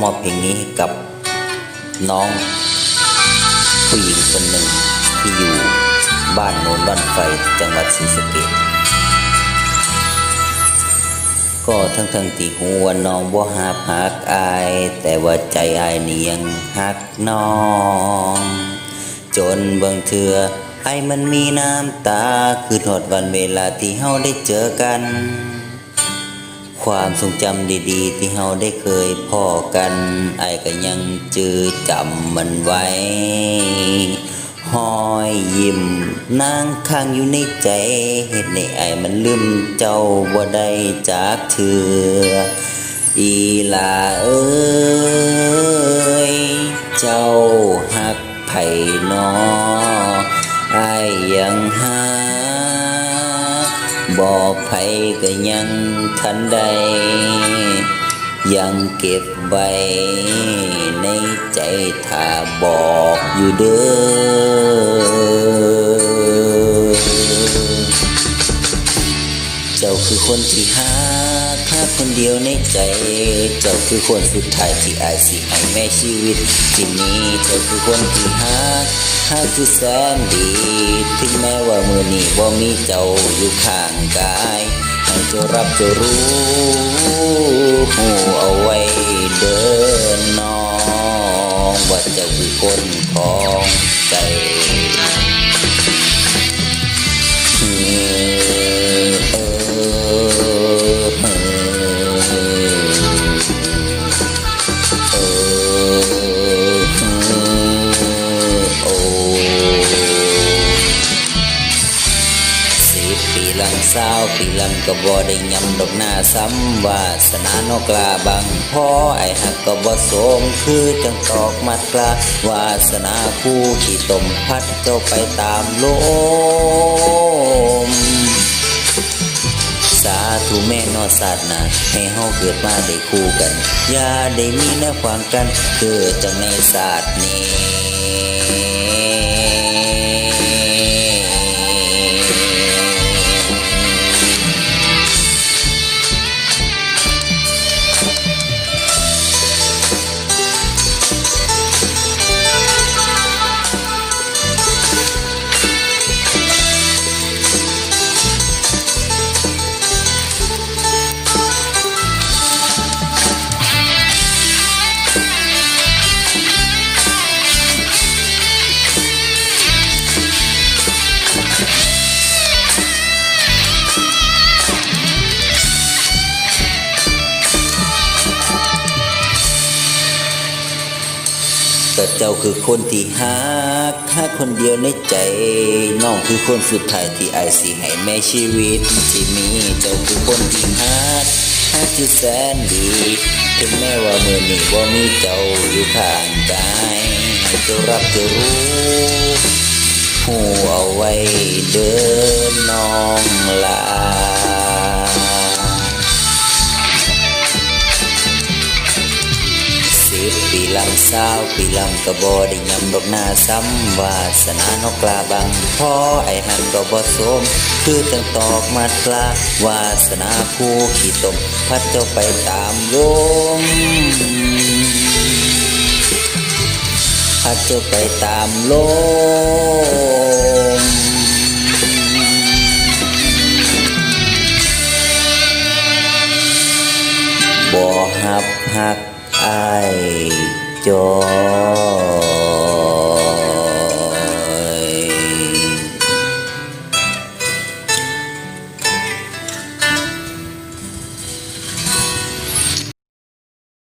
มอบเพลงนี้ให้กับน้องผู้หญิงคนหนึ่งที่อยู่บ้านโนนบ้านไฟจังหวัดศรีสะเกษก็ทั้งทั้งๆที่หัวน้องบ่หักหักอาย แต่ว่าใจอายนี่ยังหักน้อง จนบางเทือไอ้มันมีน้ำตา คือทอดวันเวลาที่เฮาได้เจอกัน ความทรงจำดีๆ ที่เฮาได้เคยพ่อกัน ไอ้ก็ยังจือจำมันไว้หอยยิ้มนางข้างอยู่ในใจเฮ็ดในไอ้มันลืมเจ้าบ่ได้จากเถืออีลาเอ้ย เจ้าหักไผ่นอไอ้ยยังหา บอกไผก็ยังทันใด ยังเก็บไว้ในใจถ้าบอกอยู่เด้อ เจ้าคือคนที่หาหา คนเดียวในใจ เจ้าคือคนสุดท้ายที่อายสิให้แม่ชีวิต ที่มีเจ้าคือคนที่หาหาที่แสนดี ถึงแม้ว่ามือนี้บ่มีเจ้าอยู่ข้างกายให้เจ้ารับเจ้ารู้หูเอาไว้เดินน้องว่าเจ้าคือคนของใจ ปีหลังเศร้าปีลังก็บ่ได้ยำดอกหน้าซ้ำวาสนานกลาบังพ่อไอหักก็บ่สมคือจังตอกมัดกลาวาสนาคู่ขี่ตมพัดเจ้าไปตามลมสาธุแม่นอศาสนาให้เฮาเกิดมาได้คู่กัน อย่าได้มีแนวขวางกันเกิดจากในศาสตร์นี้ แต่เจ้าคือคนที่ฮักฮักคนเดียวในใจ น้องคือคนสุดท้ายที่อายสิให้แม่ชีวิตที่มีเจ้าคือคนที่ฮักฮักที่แสนดีถึงแม้ว่ามือนี้ว่ามีเจ้าอยู่ข้างกายให้เจ้ารับเจ้ารู้หูเอาไว้เดินน้องลา ลำเศร้าปีลำกระบอได้ยำดอกหน้าซ้ำวาสนานกลาบังพ่อไอหันก็บ่สม คือจังตอกมัดกลาวาสนาผู้ขี่ตมพัดเจ้าไปตามลมพัดเจ้าไปตามลมบ่หับหัก อายจอ